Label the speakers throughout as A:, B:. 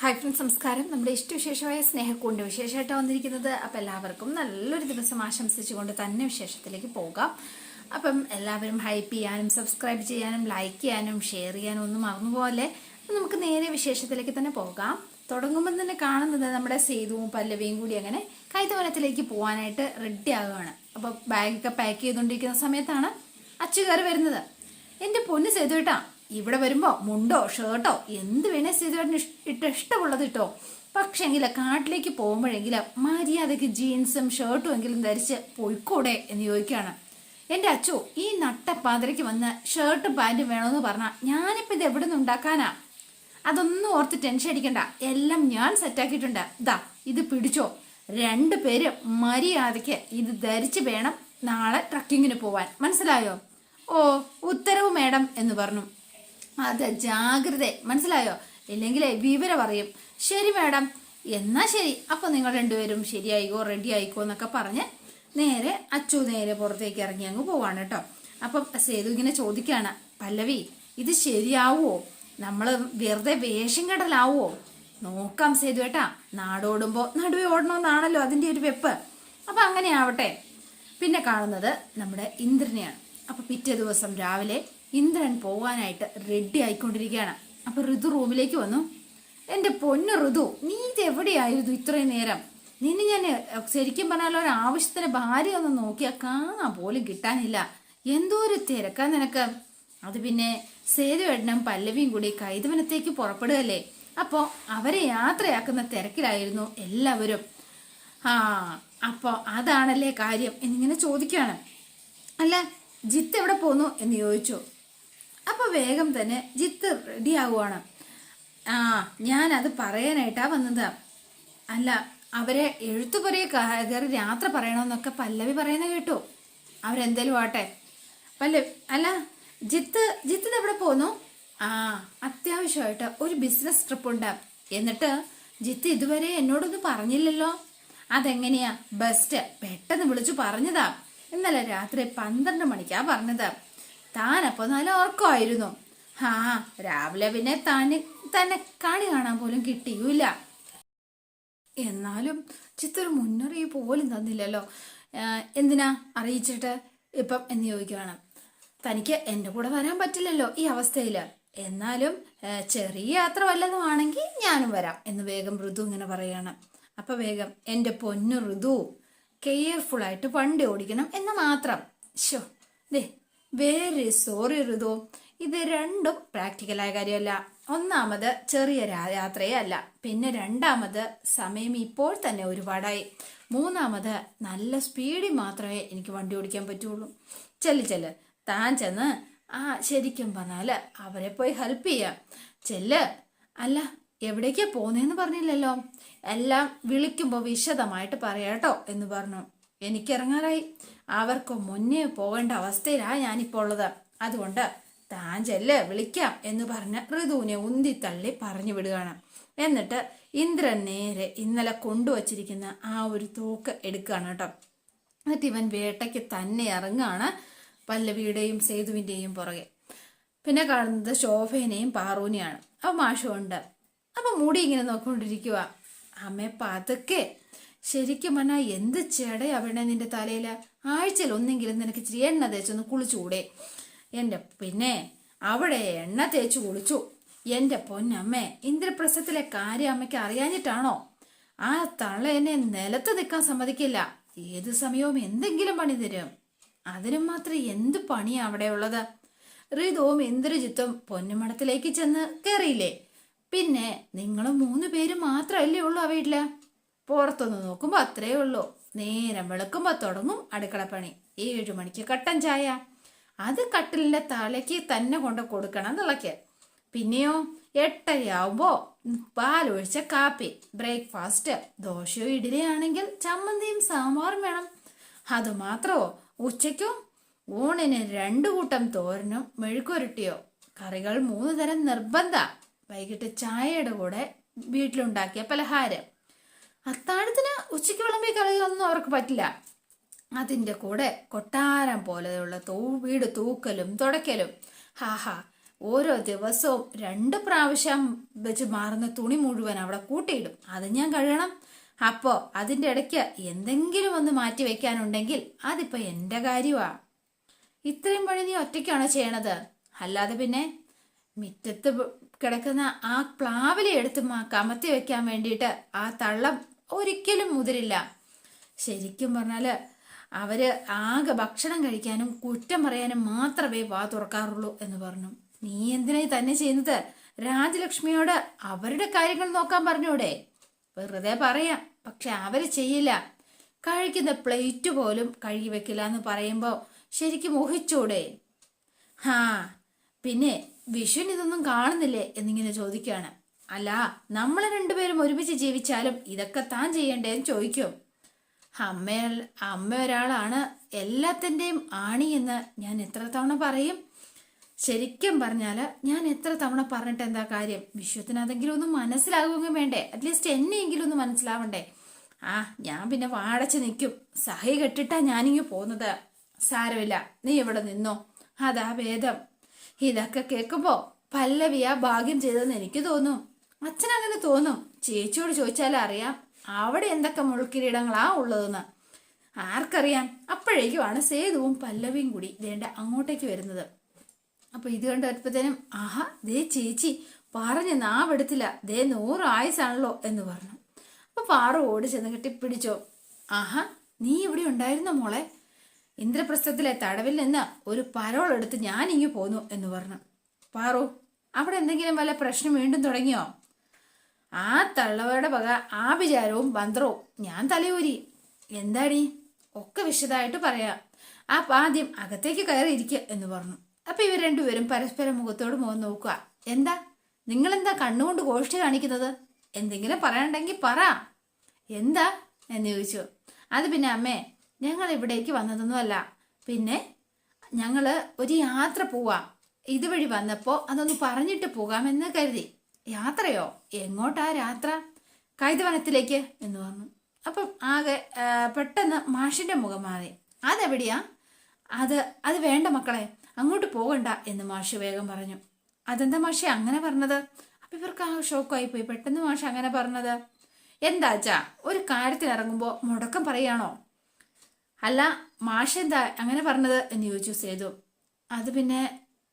A: Hi friends നമസ്കാരം. നമ്മുടെ ഇഷ്ടവിശേഷമായ സ്നേഹക്കൂണ്ട് വിശേഷമായിട്ടാണ് വന്നിരിക്കുന്നത് അപ്പം എല്ലാവർക്കും നല്ലൊരു ദിവസം ആശംസിച്ചുകൊണ്ട് തന്നെ വിശേഷത്തിലേക്ക് പോകാം. അപ്പം എല്ലാവരും ഹൈപ്പ് ചെയ്യാനും സബ്സ്ക്രൈബ് ചെയ്യാനും ലൈക്ക് ചെയ്യാനും ഷെയർ ചെയ്യാനും ഒന്നും മറന്നുപോലെ നമുക്ക് നേരെ വിശേഷത്തിലേക്ക് തന്നെ പോകാം. തുടങ്ങുമ്പോൾ തന്നെ കാണുന്നത് നമ്മുടെ സേതുവും പല്ലവിയും കൂടി അങ്ങനെ കൈതവനത്തിലേക്ക് പോകാനായിട്ട് റെഡി ആകുകയാണ് അപ്പോൾ ബാഗൊക്കെ പാക്ക് ചെയ്തുകൊണ്ടിരിക്കുന്ന സമയത്താണ് അച്ചുകാർ വരുന്നത്. എന്റെ പൊന്ന് സേതുവേട്ടാ ഇവിടെ വരുമ്പോ മുണ്ടോ ഷർട്ടോ എന്ത് വേണേ സേതുവേട്ടന് ഇട്ട് ഇഷ്ടമുള്ളത് ഇട്ടോ. പക്ഷെങ്കിൽ കാട്ടിലേക്ക് പോകുമ്പോഴെങ്കിലും മര്യാദയ്ക്ക് ജീൻസും ഷർട്ടും എങ്കിലും ധരിച്ച് പോയിക്കൂടെ എന്ന് ചോദിക്കുകയാണ് എന്റെ അച്ചു ഈ നട്ടപ്പാതിരയ്ക്ക് വന്ന് ഷർട്ടും പാന്റും വേണമെന്ന് പറഞ്ഞാൽ ഞാനിപ്പോൾ ഇത് എവിടെ നിന്ന് ഉണ്ടാക്കാനാ? അതൊന്നും ഓർത്ത് ടെൻഷൻ അടിക്കണ്ട. എല്ലാം ഞാൻ സെറ്റാക്കിയിട്ടുണ്ട് ഇതാ ഇത് പിടിച്ചോ. രണ്ടു പേര് മര്യാദയ്ക്ക് ഇത് ധരിച്ച് വേണം നാളെ ട്രക്കിങ്ങിന് പോവാൻ. മനസ്സിലായോ? ഓ ഉത്തരവ് മേഡം എന്ന് പറഞ്ഞു. അത് ജാഗ്രത. മനസ്സിലായോ? ഇല്ലെങ്കിൽ വിവരം പറയും ശരി മാഡം. എന്നാ ശരി. അപ്പൊ നിങ്ങൾ രണ്ടുപേരും ശരിയായിക്കോ റെഡി ആയിക്കോ എന്നൊക്കെ പറഞ്ഞ് നേരെ അച്ചു നേരെ പുറത്തേക്ക് ഇറങ്ങി അങ്ങ് പോവാണ് കേട്ടോ. അപ്പം സേതു ഇങ്ങനെ ചോദിക്കാണ് പല്ലവി ഇത് ശരിയാവോ നമ്മൾ വെറുതെ വേഷം കെടലാവോ നോക്കാം സേതു ഏട്ടാ. നാടോടുമ്പോ നടുവേ ഓടണമെന്നാണല്ലോ അതിന്റെ ഒരു വെപ്പ്. അപ്പൊ അങ്ങനെ ആവട്ടെ പിന്നെ കാണുന്നത് നമ്മുടെ ഇന്ദ്രനെയാണ്. അപ്പൊ പിറ്റേ ദിവസം രാവിലെ ഇന്ദ്രൻ പോവാനായിട്ട് റെഡി ആയിക്കൊണ്ടിരിക്കുകയാണ്. അപ്പൊ ഋതു റൂമിലേക്ക് വന്നു. എന്റെ പൊന്നു ഋതു നീ ഇത് എവിടെയായിരുന്നു ഇത്രയും നേരം? നിന്നെ ഞാൻ ശരിക്കും പറഞ്ഞാൽ ഒരു ആവശ്യത്തിന് ഭാര്യ ഒന്ന് നോക്കിയാൽ കാണാൻ പോലും കിട്ടാനില്ല. എന്തോ ഒരു തിരക്കാ നിനക്ക്. അത് പിന്നെ സേതുവേട്ടനും പല്ലവിയും കൂടി കൈതവനത്തേക്ക് പുറപ്പെടുകയല്ലേ. അപ്പോൾ അവരെ യാത്രയാക്കുന്ന തിരക്കിലായിരുന്നു എല്ലാവരും. ആ അപ്പോൾ അതാണല്ലേ കാര്യം? എന്നിങ്ങനെ ചോദിക്കുകയാണ്. അല്ല ജിത്ത് എവിടെ പോന്നു? എന്ന് ചോദിച്ചു. അപ്പൊ വേഗം തന്നെ ജിത്ത് റെഡി ആവുകയാണ് ആ ഞാൻ അത് പറയാനായിട്ടാ വന്നത്. അല്ല അവരെ എഴുത്തുപുറയെ കയറി യാത്ര പറയണമെന്നൊക്കെ പല്ലവി പറയുന്ന കേട്ടു. അവരെന്തേലും ആട്ടെ പല്ലവി അല്ല ജിത്ത് ജിത്ത് എവിടെ പോന്നു? ആ അത്യാവശ്യമായിട്ട് ഒരു ബിസിനസ് ട്രിപ്പ് ഉണ്ട്. എന്നിട്ട് ജിത്ത് ഇതുവരെ എന്നോടൊന്നും പറഞ്ഞില്ലല്ലോ. അതെങ്ങനെയാ? ബെസ്റ്റ് പെട്ടെന്ന് വിളിച്ചു പറഞ്ഞതാ. ഇന്നലെ രാത്രി പന്ത്രണ്ട് മണിക്കാ പറഞ്ഞത്. താനപ്പോ നല്ല ഓർക്കുമായിരുന്നു ആ രാവിലെ പിന്നെ താന് തന്നെ കാണി കാണാൻ പോലും കിട്ടിയൂല എന്നാലും ചിത്ര മുന്നറിയിപ്പ് പോലും തന്നില്ലല്ലോ. എന്തിനാ അറിയിച്ചിട്ട് ഇപ്പം എന്ന് ചോദിക്കുകയാണ്. തനിക്ക് എന്റെ കൂടെ വരാൻ പറ്റില്ലല്ലോ ഈ അവസ്ഥയിൽ എന്നാലും ചെറിയ യാത്ര വല്ലതും ആണെങ്കിൽ ഞാനും വരാം എന്ന് വേഗം ഋതു ഇങ്ങനെ പറയാണ് അപ്പൊ വേഗം എന്റെ പൊന്നു ഋതു കെയർഫുൾ ആയിട്ട് വണ്ടി ഓടിക്കണം എന്ന് മാത്രം. Show they very sorry Ritu ഇത് രണ്ടും പ്രാക്ടിക്കലായ കാര്യമല്ല. ഒന്നാമത് ചെറിയ യാത്രയേ അല്ല പിന്നെ രണ്ടാമത് സമയം ഇപ്പോൾ തന്നെ ഒരുപാടായി. മൂന്നാമത് നല്ല സ്പീഡിൽ മാത്രമേ എനിക്ക് വണ്ടി ഓടിക്കാൻ പറ്റുള്ളൂ. ചെല്ല് ചെല്ല്. താൻ ചെന്ന് ആ ശരിക്കും പറഞ്ഞാൽ അവരെ പോയി ഹെൽപ്പ് ചെയ്യാം. ചെല്ല് അല്ല എവിടേക്കാ പോന്നേന്ന് പറഞ്ഞില്ലല്ലോ. എല്ലാം വിളിക്കുമ്പോൾ വിശദമായിട്ട് പറയാട്ടോ എന്ന് പറഞ്ഞു. എനിക്കിറങ്ങാറായി. അവർക്ക് മുന്നേ പോകേണ്ട അവസ്ഥയിലാ ഞാനിപ്പോൾ ഉള്ളത്. അതുകൊണ്ട് താൻ ചെല്ല് വിളിക്കാം എന്ന് പറഞ്ഞ് ഋതുവിനെ ഉന്തിത്തള്ളി പറഞ്ഞു വിടുകയാണ്. എന്നിട്ട് ഇന്ദ്രൻ നേരെ ഇന്നലെ കൊണ്ടുവച്ചിരിക്കുന്ന ആ ഒരു തോക്ക് എടുക്കുകയാണ് കേട്ടോ. എന്നിട്ട് ഇവൻ വേട്ടയ്ക്ക് തന്നെ ഇറങ്ങുകയാണ് പല്ലവിയുടെയും സേതുവിന്റെയും പുറകെ. പിന്നെ കാണുന്നത് ശോഭേനെയും പാറൂനെയാണ് അപ്പൊ മാഷുണ്ട് അപ്പൊ മുടി ഇങ്ങനെ നോക്കിക്കൊണ്ടിരിക്കുക അമ്മേ പതുക്കെ ശരിക്കും പറഞ്ഞാൽ എന്ത് ചേടയ അവിടെ നിന്റെ തലയില? ആഴ്ചയിൽ ഒന്നെങ്കിലും നിനക്ക് ഇച്ചിരി എണ്ണ തേച്ചൊന്ന് കുളിച്ചുകൂടെ എന്റെ പിന്നെ അവിടെ എണ്ണ തേച്ച് കുളിച്ചു. എന്റെ പൊന്നമ്മേ ഇന്ദ്രപ്രസ്ഥത്തിലെ കാര്യം അമ്മയ്ക്ക് അറിയാഞ്ഞിട്ടാണോ? ആ തള്ള എന്നെ നിലത്ത് നിൽക്കാൻ സമ്മതിക്കില്ല. ഏത് സമയവും എന്തെങ്കിലും പണി തരും. അതിനും മാത്രം എന്ത് പണിയാ അവിടെ ഉള്ളത്? ഋതുവും ഇന്ദ്രജിത്തും പൊന്നുമടത്തിലേക്ക് ചെന്ന് കയറിയില്ലേ? പിന്നെ നിങ്ങളും മൂന്ന് പേര് മാത്രമല്ലേ ഉള്ളൂ ആ വീട്ടിൽ? പുറത്തുനിന്ന് നോക്കുമ്പോ അത്രേ ഉള്ളൂ. നേരം വെളുക്കുമ്പോൾ തുടങ്ങും അടുക്കളപ്പണി. ഏഴു മണിക്ക് കട്ടൻ ചായ. അത് കട്ടിലിന്റെ തലയ്ക്ക് തന്നെ കൊണ്ട് കൊടുക്കണം തിളയ്ക്ക് പിന്നെയോ എട്ടരയാവുമ്പോ പാലൊഴിച്ച കാപ്പി ബ്രേക്ക്ഫാസ്റ്റ് ദോശയോ ഇഡലിയാണെങ്കിൽ ചമ്മന്തിയും സാമ്പാറും വേണം. അത് മാത്രമോ ഉച്ചയ്ക്കോ? ഊണിന് രണ്ടു കൂട്ടം തോരനും മെഴുക്കുരുട്ടിയോ. കറികൾ മൂന്ന് തരം നിർബന്ധ. വൈകിട്ട് ചായയുടെ കൂടെ വീട്ടിലുണ്ടാക്കിയ പലഹാരം. അത്താഴത്തിന് ഉച്ചയ്ക്ക് വിളമ്പി കറികളൊന്നും അവർക്ക് പറ്റില്ല. അതിന്റെ കൂടെ കൊട്ടാരം പോലെയുള്ള തൂ വീട് തൂക്കലും തുടയ്ക്കലും. ഹാഹാ ഓരോ ദിവസവും രണ്ട് പ്രാവശ്യം വെച്ച് മാറുന്ന തുണി മുഴുവൻ അവിടെ കൂട്ടിയിടും. അത് ഞാൻ കഴുകണം. അപ്പോ അതിന്റെ ഇടയ്ക്ക് എന്തെങ്കിലും ഒന്ന് മാറ്റി വെക്കാനുണ്ടെങ്കിൽ അതിപ്പോ എന്റെ കാര്യമാ ഇത്രയും പണി നീ ഒറ്റയ്ക്കാണോ ചെയ്യണത്? അല്ലാതെ പിന്നെ മുറ്റത്ത് കിടക്കുന്ന ആ പ്ലാവിലെ എടുത്ത് കമത്തി വെക്കാൻ വേണ്ടിയിട്ട് ആ തള്ളം ഒരിക്കലും മുതിരില്ല. ശരിക്കും പറഞ്ഞാൽ അവർ ആകെ ഭക്ഷണം കഴിക്കാനും കുറ്റം പറയാനും മാത്രമേ വാ തുറക്കാറുള്ളൂ എന്ന് പറഞ്ഞു. നീ എന്തിനായി തന്നെ ചെയ്യുന്നത്? രാജലക്ഷ്മിയോട് അവരുടെ കാര്യങ്ങൾ നോക്കാൻ പറഞ്ഞൂടെ? വെറുതെ പറയാം. പക്ഷെ അവർ ചെയ്യില്ല. കഴിക്കുന്ന പ്ലേറ്റ് പോലും കഴുകി വെക്കില്ല എന്ന് പറയുമ്പോൾ ശരിക്കും ഊഹിച്ചൂടെ? ഹാ പിന്നെ വിഷുവിന് ഇതൊന്നും കാണുന്നില്ലേ എന്നിങ്ങനെ ചോദിക്കുകയാണ്. അല്ല നമ്മൾ രണ്ടുപേരും ഒരുമിച്ച് ജീവിച്ചാലും ഇതൊക്കെ താൻ ചെയ്യണ്ടേന്ന് ചോദിക്കും. അമ്മ അമ്മ ഒരാളാണ് എല്ലാത്തിന്റെയും ആണി എന്ന് ഞാൻ എത്ര തവണ പറയും? ശരിക്കും പറഞ്ഞാൽ ഞാൻ എത്ര തവണ പറഞ്ഞിട്ട് എന്താ കാര്യം? വിശ്വത്തിന് അതെങ്കിലും ഒന്ന് മനസ്സിലാകുമെങ്കിൽ വേണ്ടേ? അറ്റ്ലീസ്റ്റ് എന്നെയെങ്കിലും ഒന്ന് മനസ്സിലാവണ്ടേ? ആ ഞാൻ പിന്നെ വാടച്ച് നിൽക്കും. സഹി കെട്ടിട്ടാ ഞാനിങ്ങ് പോകുന്നത്. സാരമില്ല നീ ഇവിടെ നിന്നോ? അതാ ഭേദം. ഇതൊക്കെ കേൾക്കുമ്പോ പല്ലവിയാ ഭാഗ്യം ചെയ്തെന്ന് എനിക്ക് തോന്നും. അച്ഛൻ അങ്ങനെ തോന്നും ചേച്ചിയോട് ചോദിച്ചാൽ അറിയാം അവിടെ എന്തൊക്കെ മുൾക്കിരീടങ്ങളാ ഉള്ളതെന്ന്. ആർക്കറിയാം? അപ്പോഴേക്കുമാണ് സേതുവും പല്ലവിയും കൂടി വേണ്ട അങ്ങോട്ടേക്ക് വരുന്നത്. അപ്പൊ ഇത് കണ്ടപ്പോഴത്തേനും ആഹാ ദേ ചേച്ചി പറഞ്ഞ് നാവെടുത്തില്ല. ദേ നൂറ് ആയുസാണല്ലോ എന്ന് പറഞ്ഞു. അപ്പൊ പാറു ഓടി ചെന്ന് കെട്ടിപ്പിടിച്ചോ. ആഹാ നീ ഇവിടെ ഉണ്ടായിരുന്നോ മോളെ? ഇന്ദ്രപ്രസ്ഥത്തിലെ തടവിൽ നിന്ന് ഒരു പരോൾ എടുത്ത് ഞാൻ ഇങ്ങു പോന്നു എന്ന് പറഞ്ഞു. പാറു അവിടെ എന്തെങ്കിലും വല്ല പ്രശ്നം വീണ്ടും തുടങ്ങിയോ? ആ തള്ളവരുടെ വക ആ വിചാരവും മന്ത്രവും ഞാൻ തലയൂരി. എന്താടി? ഒക്കെ വിശദമായിട്ട് പറയാം. ആ ആദ്യം അകത്തേക്ക് കയറിയിരിക്കുക എന്ന് പറഞ്ഞു. അപ്പൊ ഇവർ രണ്ടുപേരും പരസ്പരം മുഖത്തോട് മുഖം നോക്കുക. എന്താ? നിങ്ങളെന്താ കണ്ണുകൊണ്ട് ഗോഷ്ഠി കാണിക്കുന്നത്? എന്തെങ്കിലും പറയണ്ടെങ്കിൽ പറ. എന്താ? എന്ന് ചോദിച്ചു. അത് പിന്നെ അമ്മേ ഞങ്ങൾ ഇവിടേക്ക് വന്നതൊന്നുമല്ല പിന്നെ ഞങ്ങൾ ഒരു യാത്ര പോവാം. ഇതുവഴി വന്നപ്പോൾ അതൊന്ന് പറഞ്ഞിട്ട് പോകാമെന്ന് കരുതി. യാത്രയോ? എങ്ങോട്ടാ യാത്ര? കൈതവനത്തിലേക്ക് എന്ന് പറഞ്ഞു. അപ്പം ആകെ പെട്ടെന്ന് മാഷിന്റെ മുഖം മാറി. അതെവിടെയാ? അത് അത് വേണ്ട മക്കളെ അങ്ങോട്ട് പോകണ്ട എന്ന് മാഷ് വേഗം പറഞ്ഞു. അതെന്താ മാഷി അങ്ങനെ പറഞ്ഞത്? അപ്പൊ ഇവർക്ക് ആ ഷോക്കായി പോയി. പെട്ടെന്ന് മാഷ് അങ്ങനെ പറഞ്ഞത്. എന്താച്ചാ ഒരു കാര്യത്തിന് ഇറങ്ങുമ്പോ മുടക്കം പറയാണോ? അല്ല മാഷ് എന്താ അങ്ങനെ പറഞ്ഞത് എന്ന് ചോദിച്ചു സേതു. അത് പിന്നെ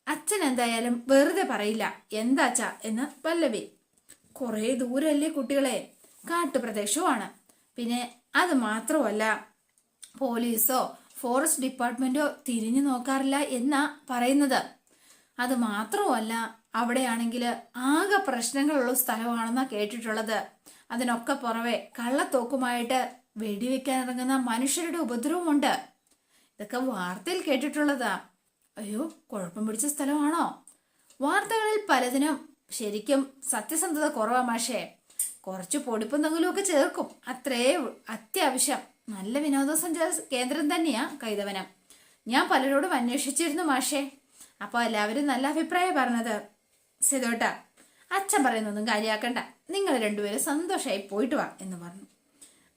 A: അച്ഛൻ എന്തായാലും വെറുതെ പറയില്ല. എന്താച്ച എന്ന് പല്ലവി കുറേ ദൂരല്ലേ കുട്ടികളെ. കാട്ടുപ്രദേശവുമാണ്. പിന്നെ അത് മാത്രമല്ല പോലീസോ ഫോറസ്റ്റ് ഡിപ്പാർട്ട്മെന്റോ തിരിഞ്ഞു നോക്കാറില്ല എന്നാ പറയുന്നത്. അത് മാത്രമല്ല അവിടെയാണെങ്കിൽ ആകെ പ്രശ്നങ്ങളുള്ള സ്ഥലമാണെന്നാ കേട്ടിട്ടുള്ളത്. അതിനൊക്കെ പുറവെ കള്ളത്തോക്കുമായിട്ട് വെടിവെക്കാൻ ഇറങ്ങുന്ന മനുഷ്യരുടെ ഉപദ്രവമുണ്ട്. ഇതൊക്കെ വാർത്തയിൽ കേട്ടിട്ടുള്ളതാ. അയ്യോ കുഴപ്പം പിടിച്ച സ്ഥലമാണോ? വാർത്തകളിൽ പലതിനും ശരിക്കും സത്യസന്ധത കുറവാ മാഷേ. കുറച്ച് പൊടിപ്പും ഒക്കെ ചേർക്കും. അത്രേ അത്യാവശ്യം. നല്ല വിനോദസഞ്ചാര കേന്ദ്രം തന്നെയാ കൈതവനം. ഞാൻ പലരോടും അന്വേഷിച്ചിരുന്നു മാഷേ. അപ്പോൾ എല്ലാവരും നല്ല അഭിപ്രായം പറഞ്ഞത്. സിതോട്ട അച്ഛൻ പറയുന്നൊന്നും കാര്യമാക്കണ്ട നിങ്ങൾ രണ്ടുപേരും സന്തോഷമായി പോയിട്ട് വാ എന്ന് പറഞ്ഞു.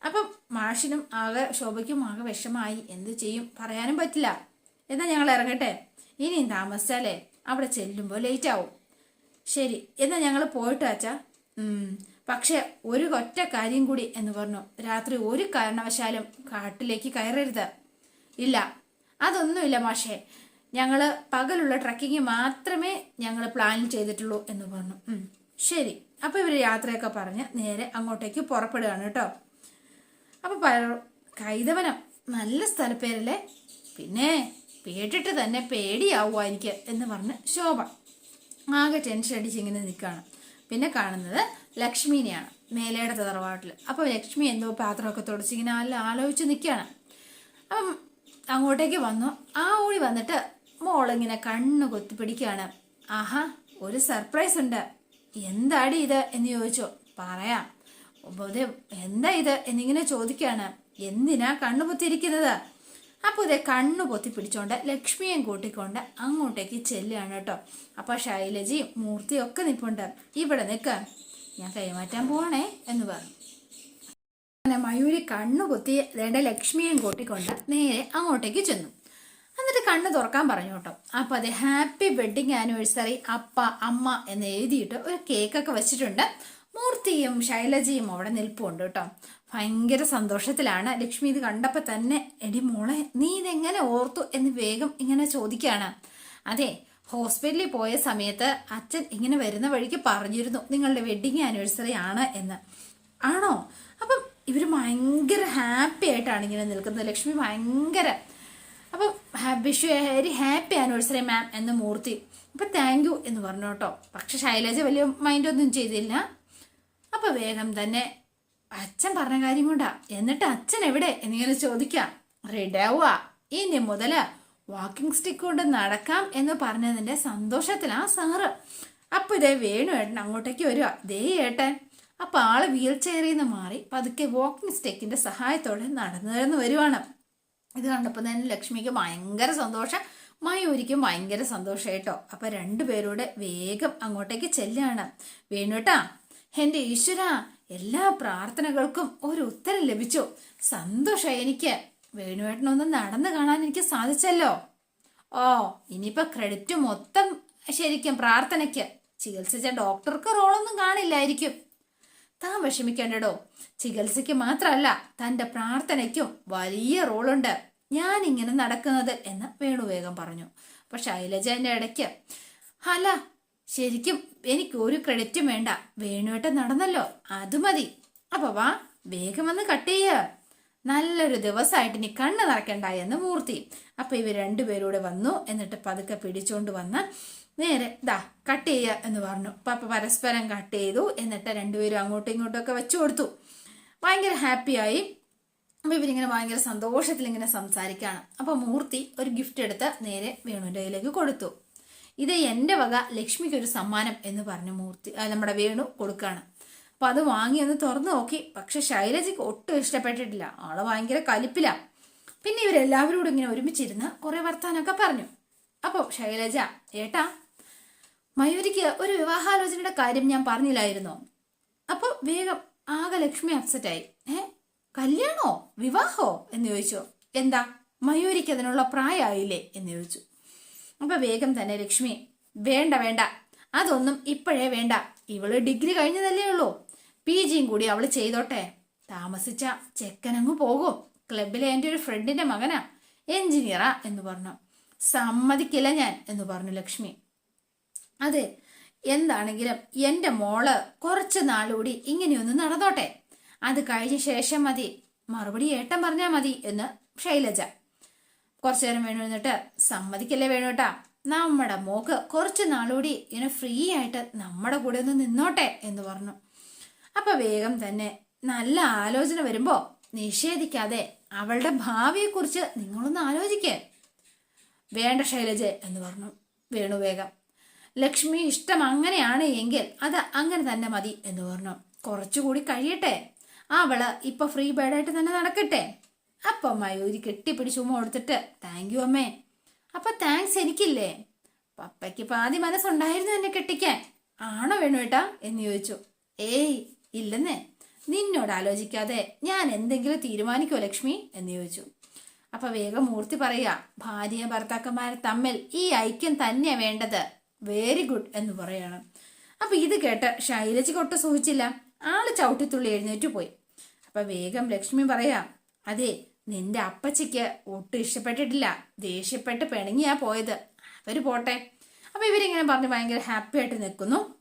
A: അപ്പം മാഷിനും ആകെ ശോഭയ്ക്കും ആകെ വിഷമായി. എന്ത് ചെയ്യും? പറയാനും പറ്റില്ല. എന്നാ ഞങ്ങൾ ഇറങ്ങട്ടെ? ഇനിയും താമസിച്ചാലേ അവിടെ ചെല്ലുമ്പോൾ ലേറ്റ് ആവും. ശരി എന്നാ ഞങ്ങൾ പോയിട്ട് അച്ഛാ. പക്ഷെ ഒരു ഒറ്റ കാര്യം കൂടി എന്ന് പറഞ്ഞു. രാത്രി ഒരു കാരണവശാലും കാട്ടിലേക്ക് കയറരുത്. ഇല്ല അതൊന്നുമില്ല മാഷേ. ഞങ്ങൾ പകലുള്ള ട്രക്കിങ് മാത്രമേ ഞങ്ങൾ പ്ലാൻ ചെയ്തിട്ടുള്ളൂ എന്ന് പറഞ്ഞു. ശരി. അപ്പൊ ഇവർ യാത്രയൊക്കെ പറഞ്ഞ് നേരെ അങ്ങോട്ടേക്ക് പുറപ്പെടുകയാണ് കേട്ടോ. അപ്പൊ പല- കൈതവനം. നല്ല സ്ഥലപ്പേരല്ലേ? പിന്നെ കേട്ടിട്ട് തന്നെ പേടിയാവുക എനിക്ക് എന്ന് പറഞ്ഞ് ശോഭ ആകെ ടെൻഷൻ അടിച്ച് ഇങ്ങനെ നിൽക്കുകയാണ്. പിന്നെ കാണുന്നത് ലക്ഷ്മീനെയാണ് മേലയുടെ തറവാട്ടിൽ അപ്പോൾ ലക്ഷ്മി എന്തോ പാത്രമൊക്കെ തുടച്ച് ഇങ്ങനെ നല്ല ആലോചിച്ച് നിൽക്കുകയാണ്. അപ്പം അങ്ങോട്ടേക്ക് വന്നു. ആ ഓടി വന്നിട്ട് മോളിങ്ങനെ കണ്ണ് കൊത്തി പിടിക്കുകയാണ്. ആഹാ ഒരു സർപ്രൈസ് ഉണ്ട്. എന്താടി ഇത് എന്ന് ചോദിച്ചോ. പറയാം. എന്താ ഇത് എന്നിങ്ങനെ ചോദിക്കുകയാണ്. എന്തിനാ കണ്ണു പൊത്തിയിരിക്കുന്നത് അപ്പോൾ ഇതേ കണ്ണു പൊത്തി പിടിച്ചോണ്ട് ലക്ഷ്മിയും കൂട്ടിക്കൊണ്ട് അങ്ങോട്ടേക്ക് ചെല്ലുകയാണ് കേട്ടോ. അപ്പോൾ ശൈലജയും മൂർത്തിയും ഒക്കെ നിൽപ്പുണ്ട് ഇവിടെ നിൽക്ക ഞാൻ കൈമാറ്റാൻ പോവണേ എന്ന് പറഞ്ഞു. അങ്ങനെ മയൂരി കണ്ണു കുത്തി രണ്ട് ലക്ഷ്മിയും കൂട്ടിക്കൊണ്ട് നേരെ അങ്ങോട്ടേക്ക് ചെന്നു. എന്നിട്ട് കണ്ണ് തുറക്കാൻ പറഞ്ഞു കേട്ടോ. അപ്പൊ അത് ഹാപ്പി വെഡിങ് ആനിവേഴ്സറി അപ്പ അമ്മ എന്ന് എഴുതിയിട്ട് ഒരു കേക്കൊക്കെ വെച്ചിട്ടുണ്ട്. മൂർത്തിയും ശൈലജയും അവിടെ നിൽപ്പുണ്ട് കേട്ടോ. ഭയങ്കര സന്തോഷത്തിലാണ്. ലക്ഷ്മി ഇത് കണ്ടപ്പോൾ തന്നെ എടി മോളെ നീ ഇതെങ്ങനെ ഓർത്തു? എന്ന് വേഗം ഇങ്ങനെ ചോദിക്കുകയാണ് അതെ ഹോസ്പിറ്റലിൽ പോയ സമയത്ത് അച്ഛൻ ഇങ്ങനെ വരുന്ന വഴിക്ക് പറഞ്ഞിരുന്നു നിങ്ങളുടെ വെഡിങ് ആനിവേഴ്സറി ആണ് എന്ന്. ആണോ? അപ്പം ഇവർ ഭയങ്കര ഹാപ്പി ആയിട്ടാണ് ഇങ്ങനെ നിൽക്കുന്നത്. ലക്ഷ്മി ഭയങ്കര അപ്പം Vishu very happy anniversary ma'am എന്ന് മൂർത്തി. അപ്പം താങ്ക് യു എന്ന് പറഞ്ഞു കേട്ടോ. പക്ഷെ ശൈലജ വലിയ മൈൻഡൊന്നും ചെയ്തില്ല. അപ്പൊ വേഗം തന്നെ അച്ഛൻ പറഞ്ഞ കാര്യം കൊണ്ടാ. എന്നിട്ട് അച്ഛൻ എവിടെ? എന്നിങ്ങനെ ചോദിക്കാം. റെഡാവുക ഇനി മുതൽ വാക്കിംഗ് സ്റ്റിക്ക് കൊണ്ട് നടക്കാം എന്ന് പറഞ്ഞതിന്റെ സന്തോഷത്തിലാ സാറ്. അപ്പൊ ഇതേ വേണു ഏട്ടൻ അങ്ങോട്ടേക്ക് വരിക ദേ ഏട്ടൻ. അപ്പൊ ആൾ വീൽ ചെയറിൽ നിന്ന് മാറി പതുക്കെ വാക്കിംഗ് സ്റ്റിക്കിന്റെ സഹായത്തോടെ നടന്നു നടന്നു വരുവാണ്. ഇത് കണ്ടപ്പോൾ തന്നെ ലക്ഷ്മിക്ക് ഭയങ്കര സന്തോഷം. മയൂരിക്കും ഭയങ്കര സന്തോഷം കേട്ടോ. അപ്പൊ രണ്ടുപേരുടെ വേഗം അങ്ങോട്ടേക്ക് ചെല്ലാണ്. വേണുട്ടാ എന്റെ ഈശ്വര എല്ലാ പ്രാർത്ഥനകൾക്കും ഒരു ഉത്തരം ലഭിച്ചു. സന്തോഷം എനിക്ക്. വേണുവേട്ടനൊന്ന് നടന്നു കാണാൻ എനിക്ക് സാധിച്ചല്ലോ. ഓ ഇനിയിപ്പോ ക്രെഡിറ്റ് മൊത്തം ശരിക്കും പ്രാർത്ഥനയ്ക്ക്. ചികിത്സിച്ച ഡോക്ടർക്ക് റോളൊന്നും കാണില്ലായിരിക്കും. താൻ വിഷമിക്കേണ്ടടോ. ചികിത്സയ്ക്ക് മാത്രമല്ല തന്റെ പ്രാർത്ഥനയ്ക്കും വലിയ റോളുണ്ട്. ഞാൻ ഇങ്ങനെ നടക്കുന്നത് എന്ന് വേണു വേഗം പറഞ്ഞു. അപ്പൊ ശൈലജന്റെ ഇടയ്ക്ക് അല്ല ശരിക്കും എനിക്ക് ഒരു ക്രെഡിറ്റും വേണ്ട. വേണുവേട്ടൻ നടന്നല്ലോ. അത് മതി. അപ്പൊ വാ വേഗം വന്ന് കട്ട് ചെയ്യ. നല്ലൊരു ദിവസമായിട്ട് ഇനി കണ്ണ് നിറയ്ക്കണ്ടായി എന്ന് മൂർത്തി. അപ്പൊ ഇവർ രണ്ടുപേരൂടെ വന്നു. എന്നിട്ട് പതുക്കെ പിടിച്ചോണ്ട് വന്ന് നേരെ ദാ കട്ട് ചെയ്യ എന്ന് പറഞ്ഞു. പപ്പ പരസ്പരം കട്ട് ചെയ്തു. എന്നിട്ട് രണ്ടുപേരും അങ്ങോട്ടും ഇങ്ങോട്ടും ഒക്കെ വെച്ചു കൊടുത്തു. ഭയങ്കര ഹാപ്പിയായി അപ്പൊ ഇവരിങ്ങനെ ഭയങ്കര സന്തോഷത്തിൽ ഇങ്ങനെ സംസാരിക്കുകയാണ് അപ്പൊ മൂർത്തി ഒരു ഗിഫ്റ്റ് എടുത്ത് നേരെ വേണുവിന്റെ കയ്യിലേക്ക് കൊടുത്തു. ഇത് എന്റെ വക ലക്ഷ്മിക്ക് ഒരു സമ്മാനം എന്ന് പറഞ്ഞു മൂർത്തി നമ്മുടെ വേണു കൊടുക്കുകയാണ് അപ്പൊ അത് വാങ്ങി ഒന്ന് തുറന്ന് നോക്കി. പക്ഷെ ശൈലജയ്ക്ക് ഒട്ടും ഇഷ്ടപ്പെട്ടിട്ടില്ല. ആൾ ഭയങ്കര കലിപ്പില. പിന്നെ ഇവരെല്ലാവരും ഇങ്ങനെ ഒരുമിച്ചിരുന്ന് കുറേ വർത്താനൊക്കെ പറഞ്ഞു. അപ്പോൾ ശൈലജ ഏട്ടാ മയൂരിക്ക് ഒരു വിവാഹാലോചനയുടെ കാര്യം ഞാൻ പറഞ്ഞില്ലായിരുന്നോ? അപ്പോൾ വേഗം ആകെ ലക്ഷ്മി അപ്സെറ്റായി ഏ കല്യാണോ? വിവാഹോ? എന്ന് ചോദിച്ചോ. എന്താ? മയൂരിക്ക് അതിനുള്ള പ്രായമായില്ലേ? എന്ന് ചോദിച്ചു. അപ്പൊ വേഗം തന്നെ ലക്ഷ്മി വേണ്ട വേണ്ട. അതൊന്നും ഇപ്പോഴേ വേണ്ട. ഇവൾ ഡിഗ്രി കഴിഞ്ഞതല്ലേ ഉള്ളൂ. പി ജിയും കൂടി അവൾ ചെയ്തോട്ടെ. താമസിച്ച ചെക്കനങ്ങ് പോകും. ക്ലബിലെ എന്റെ ഒരു ഫ്രണ്ടിന്റെ മകനാ. എഞ്ചിനീയറാ എന്ന് പറഞ്ഞു. സമ്മതിക്കില്ല ഞാൻ എന്ന് പറഞ്ഞു ലക്ഷ്മി. അതെ എന്താണെങ്കിലും എന്റെ മോൾ കുറച്ച് നാളുകൂടി ഇങ്ങനെയൊന്ന് നടന്നോട്ടെ. അത് കഴിഞ്ഞ ശേഷം മതി. മറുപടി ഏട്ടൻ പറഞ്ഞാൽ മതി എന്ന് ശൈലജ കുറച്ചു നേരം വേണു എന്നിട്ട് സമ്മതിക്കല്ലേ വേണു കേട്ടാ. നമ്മുടെ മോക്ക് കുറച്ച് നാളുകൂടി ഇങ്ങനെ ഫ്രീ ആയിട്ട് നമ്മുടെ കൂടെ ഒന്ന് നിന്നോട്ടെ എന്ന് പറഞ്ഞു. അപ്പൊ വേഗം തന്നെ നല്ല ആലോചന വരുമ്പോ നിഷേധിക്കാതെ അവളുടെ ഭാവിയെക്കുറിച്ച് നിങ്ങളൊന്ന് ആലോചിക്കേ. വേണ്ട ശൈലജ എന്ന് പറഞ്ഞു വേണു വേഗം. ലക്ഷ്മി ഇഷ്ടം അങ്ങനെയാണ് എങ്കിൽ അത് അങ്ങനെ തന്നെ മതി എന്ന് പറഞ്ഞു. കുറച്ചുകൂടി കഴിയട്ടെ. അവൾ ഇപ്പൊ ഫ്രീ ബേഡായിട്ട് തന്നെ നടക്കട്ടെ. അപ്പൊ മയൂരി കെട്ടിപ്പിടിച്ച് ഉമ്മ കൊടുത്തിട്ട് താങ്ക് യു അമ്മേ. അപ്പൊ താങ്ക്സ് എനിക്കില്ലേ. പപ്പയ്ക്ക് പാതി മനസ്സുണ്ടായിരുന്നു എന്നെ കെട്ടിക്കാൻ. ആണോ വേണു ഏട്ടാ എന്ന് ചോദിച്ചു. ഏയ് ഇല്ലെന്നേ. നിന്നോട് ആലോചിക്കാതെ ഞാൻ എന്തെങ്കിലും തീരുമാനിക്കോ ലക്ഷ്മി? എന്ന് ചോദിച്ചു. അപ്പൊ വേഗം മൂർത്തി പറയാ ഭാര്യ ഭർത്താക്കന്മാരെ തമ്മിൽ ഈ ഐക്യം തന്നെയാ വേണ്ടത്. വെരി ഗുഡ് എന്ന് പറയാണ്. അപ്പൊ ഇത് കേട്ട് ശൈലജിക്ക് ഒട്ടും സൂചിച്ചില്ല ആൾ ചവിട്ടിത്തുള്ളി എഴുന്നേറ്റ് പോയി. അപ്പൊ വേഗം ലക്ഷ്മി പറയാ അതെ നിന്റെ അപ്പച്ചിക്ക് ഒട്ടും ഇഷ്ടപ്പെട്ടിട്ടില്ല. ദേഷ്യപ്പെട്ട് പിണങ്ങിയാ പോയത്. അവർ പോട്ടെ. അപ്പൊ ഇവരിങ്ങനെ പറഞ്ഞ് ഭയങ്കര ഹാപ്പി ആയിട്ട് നിൽക്കുന്നു.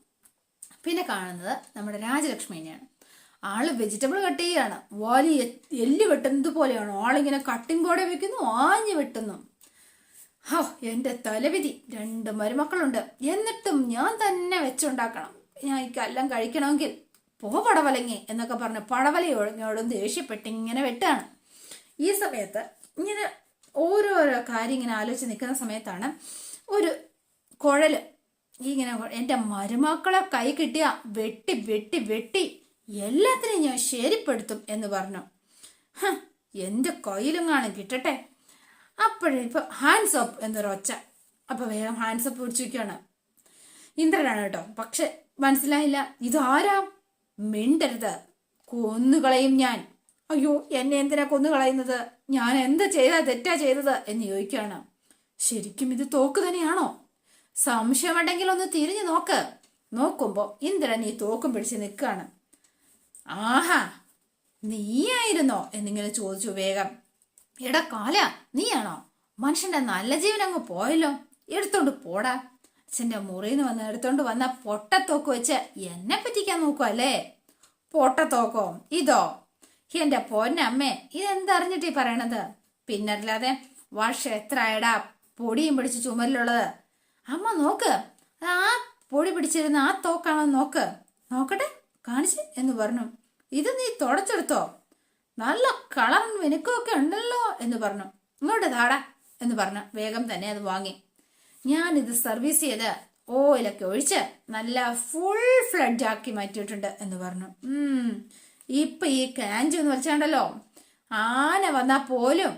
A: പിന്നെ കാണുന്നത് നമ്മുടെ രാജലക്ഷ്മിനെയാണ് ആൾ വെജിറ്റബിൾ കട്ട് ചെയ്യാണ് വലിയ എല്ല് വെട്ടുന്നത് പോലെയാണ്. ആളിങ്ങനെ കട്ടിംഗ് കോടെ വെക്കുന്നു ആഞ്ഞു വെട്ടുന്നു. ഹോ എന്റെ തലവിധി. രണ്ട് മരുമക്കളുണ്ട്. എന്നിട്ടും ഞാൻ തന്നെ വെച്ചുണ്ടാക്കണം. ഞാൻ എല്ലാം കഴിക്കണമെങ്കിൽ പോ പടവലങ്ങി എന്നൊക്കെ പറഞ്ഞ് പടവലയോടും ദേഷ്യപ്പെട്ട് ഇങ്ങനെ വെട്ടാണ്. ഈ സമയത്ത് ഇങ്ങനെ ഓരോരോ കാര്യം ഇങ്ങനെ ആലോചിച്ച് നിൽക്കുന്ന സമയത്താണ് ഒരു കുഴൽ ഇങ്ങനെ എന്റെ മരുമക്കളെ കൈ കിട്ടിയ വെട്ടി വെട്ടി വെട്ടി എല്ലാത്തിനെയും ഞാൻ ശരിപ്പെടുത്തും എന്ന് പറഞ്ഞു. എന്റെ കാണും കിട്ടട്ടെ? അപ്പോഴേ ഇപ്പൊ ഹാൻഡ്സ് അപ്പ് എന്നൊരൊച്ച. അപ്പൊ വേഗം ഹാൻഡ്സ് അപ്പ് പിടിച്ചു വയ്ക്കുകയാണ്. ഇന്ദ്രനാണ് കേട്ടോ. പക്ഷെ മനസ്സിലായില്ല ഇതാരാ? മിണ്ടരുത്. കൊന്നുകളയും ഞാൻ. അയ്യോ എന്നെ എന്തിനാ കൊന്നുകളയുന്നത് ഞാൻ എന്താ ചെയ്താ തെറ്റാ ചെയ്തത്? എന്ന് ചോദിക്കുകയാണ്. ശരിക്കും ഇത് തോക്ക് തന്നെയാണോ? സംശയമുണ്ടെങ്കിൽ ഒന്ന് തിരിഞ്ഞു നോക്ക്. നോക്കുമ്പോ ഇന്ദ്രൻ ഈ തോക്കും പിടിച്ച് നിൽക്കുകയാണ്. ആഹാ നീയായിരുന്നോ? എന്നിങ്ങനെ ചോദിച്ചു വേഗം. എടാ കാല നീയാണോ? മനുഷ്യന്റെ നല്ല ജീവൻ അങ്ങ് പോയല്ലോ. എടുത്തോണ്ട് പോടാ. അച്ഛന്റെ മുറിന്ന് വന്ന് എടുത്തോണ്ട് വന്ന പൊട്ടത്തോക്ക് വെച്ച് എന്നെ പറ്റിക്കാൻ നോക്കുവല്ലേ? പൊട്ടത്തോക്കോ? ഇതോ? എന്റെ പൊന്നമ്മേ ഇതെന്തറിഞ്ഞിട്ടീ പറയണത്? പിന്നല്ലാതെ വർഷം എത്ര ആയടാ പൊടിയും പിടിച്ച് ചുമരിലുള്ളത്? അമ്മ നോക്ക് ആ പൊടി പിടിച്ചിരുന്ന ആ തോക്കാണോ നോക്ക്. നോക്കട്ടെ കാണിച്ച് എന്ന് പറഞ്ഞു. ഇത് നീ തുടച്ചെടുത്തോ? നല്ല കളറും മിനുക്കമൊക്കെ ഉണ്ടല്ലോ എന്ന് പറഞ്ഞു. ഇങ്ങോട്ട് താടാ എന്ന് പറഞ്ഞു. വേഗം തന്നെ അത് വാങ്ങി. ഞാനിത് സർവീസ് ചെയ്ത് ഓയിലൊക്കെ ഒഴിച്ച് നല്ല ഫുൾ ഫ്ലഡ് ആക്കി മാറ്റിയിട്ടുണ്ട് എന്ന് പറഞ്ഞു. ഇപ്പൊ ഈ കാഞ്ചി എന്ന് വെച്ചാണ്ടല്ലോ ആന വന്നാ പോലും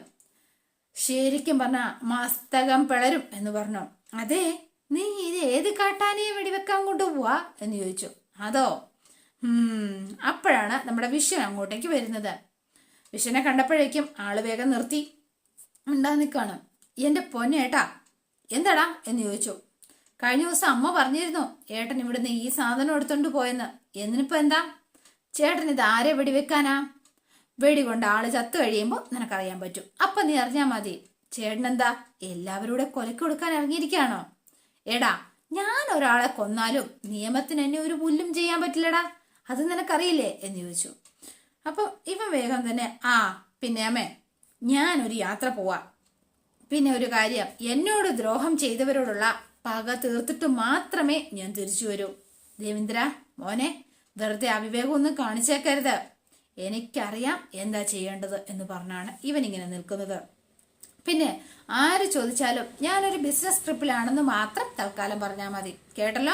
A: ശരിക്കും പറഞ്ഞ മസ്തകം പിളരും എന്ന് പറഞ്ഞു. അതെ നീ ഇത് ഏത് കാട്ടാനയെ വെടിവെക്കാൻ കൊണ്ടുപോവാ എന്ന് ചോദിച്ചു. അതോ? അപ്പോഴാണ് നമ്മുടെ വിശ്വൻ അങ്ങോട്ടേക്ക് വരുന്നത്. വിശ്വനെ കണ്ടപ്പോഴേക്കും ആൾ വേഗം നിർത്തി. ഉണ്ടാ നിൽക്കാണ് എന്റെ പൊന്നേട്ടാ എന്താടാ എന്ന് ചോദിച്ചു. കഴിഞ്ഞ ദിവസം അമ്മ പറഞ്ഞിരുന്നു ഏട്ടൻ ഇവിടുന്ന് ഈ സാധനം എടുത്തോണ്ട് പോയെന്ന്. എന്നിനിപ്പോ എന്താ? ചേട്ടൻ ഇത് ആരെ വെടിവെക്കാനാ? വെടികൊണ്ട് ആൾ ചത്തു കഴിയുമ്പോൾ നിനക്കറിയാൻ പറ്റും. അപ്പൊ നീ അറിഞ്ഞാ മതി ചേട്ടൻ എന്താ എല്ലാവരുടെ കൊലക്ക് കൊടുക്കാൻ ഇറങ്ങിയിരിക്കുകയാണോ? എടാ ഞാൻ ഒരാളെ കൊന്നാലും നിയമത്തിന് എന്നെ ഒരു പുല്ലും ചെയ്യാൻ പറ്റില്ലടാ. അത് നിനക്കറിയില്ലേ? എന്ന് ചോദിച്ചു. അപ്പം ഇവൻ വേഗം തന്നെ ആ പിന്നെ അമ്മേ ഒരു യാത്ര പോവാ. പിന്നെ ഒരു കാര്യം എന്നോട് ദ്രോഹം ചെയ്തവരോടുള്ള പക തീർത്തിട്ട് മാത്രമേ ഞാൻ തിരിച്ചു വരൂ. ദേവിന്ദ്ര മോനെ വെറുതെ അവിവേകം ഒന്നും കാണിച്ചേക്കരുത്. എനിക്കറിയാം എന്താ ചെയ്യേണ്ടത് എന്ന് പറഞ്ഞാണ് ഇവൻ ഇങ്ങനെ നിൽക്കുന്നത്. പിന്നെ ആര് ചോദിച്ചാലും ഞാനൊരു ബിസിനസ് ട്രിപ്പിലാണെന്ന് മാത്രം തൽക്കാലം പറഞ്ഞാൽ മതി. കേട്ടല്ലോ?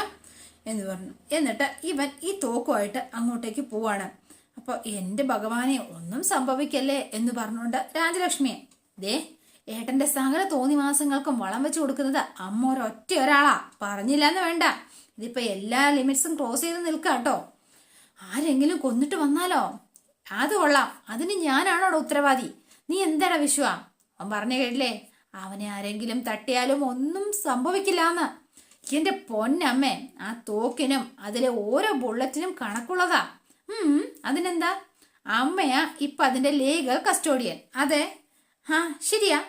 A: എന്ന് പറഞ്ഞു. എന്നിട്ട് ഇവൻ ഈ തോക്കുമായിട്ട് അങ്ങോട്ടേക്ക് പോവാണ്. അപ്പോൾ എന്റെ ഭഗവാനെ ഒന്നും സംഭവിക്കല്ലേ? എന്ന് പറഞ്ഞുകൊണ്ട് രാജലക്ഷ്മിയെ ദേ ഏട്ടന്റെ സകല തോന്നി മാസങ്ങൾക്കും വളം വെച്ച് കൊടുക്കുന്നത് അമ്മ ഒരൊറ്റ ഒരാളാ. പറഞ്ഞില്ല എന്ന് വേണ്ട. ഇതിപ്പോ എല്ലാ ലിമിറ്റ്സും ക്രോസ് ചെയ്ത് നിൽക്കാട്ടോ. ആരെങ്കിലും കൊന്നിട്ട് വന്നാലോ? അത് കൊള്ളാം. അതിന് ഞാനാണോ ഉത്തരവാദി? നീ എന്താണ് വിശ്വ അവൻ പറഞ്ഞു കേട്ടില്ലേ? അവനെ ആരെങ്കിലും തട്ടിയാലും ഒന്നും സംഭവിക്കില്ല എന്ന് എന്റെ പൊന്നമ്മേ ആ തോക്കിനും അതിലെ ഓരോ ബുള്ളറ്റിനും കണക്കുള്ളതാ. ഉം അതിനെന്താ? അമ്മയാ ഇപ്പൊ അതിന്റെ ലീഗൽ കസ്റ്റോഡിയൻ. അതെ. ആ ശരിയാ.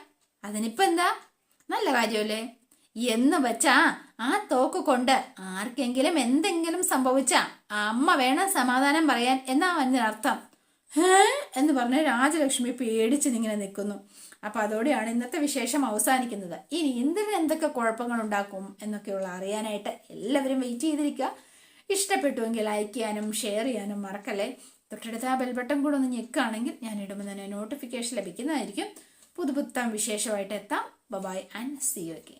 A: അതിനിപ്പോ എന്താ? നല്ല കാര്യമല്ലേ എന്ന് വെച്ചാ ആ തോക്ക് കൊണ്ട് ആർക്കെങ്കിലും എന്തെങ്കിലും സംഭവിച്ച അമ്മ വേണം സമാധാനം പറയാൻ എന്നാ അതിനർത്ഥം? ഹേ? എന്ന് പറഞ്ഞ രാജലക്ഷ്മി പേടിച്ച് ഇങ്ങനെ നിൽക്കുന്നു അപ്പൊ അതോടെയാണ് ഇന്നത്തെ വിശേഷം അവസാനിക്കുന്നത്. ഇനി എന്തിന് എന്തൊക്കെ കുഴപ്പങ്ങൾ ഉണ്ടാക്കും എന്നൊക്കെയുള്ള അറിയാനായിട്ട് എല്ലാവരും വെയിറ്റ് ചെയ്തിരിക്കുക. ഇഷ്ടപ്പെട്ടുവെങ്കിൽ ലൈക്ക് ചെയ്യാനും ഷെയർ ചെയ്യാനും മറക്കല്ലേ? തൊട്ടടുത്ത ആ ബെൽബട്ടൺ കൂടെ ഒന്ന് ഞെക്കുകയാണെങ്കിൽ ഞാൻ ഇടുമ്പോൾ തന്നെ നോട്ടിഫിക്കേഷൻ ലഭിക്കുന്നതായിരിക്കും. പുതുപുത്തം വിശേഷമായിട്ട് എത്താം. Bye-bye and C U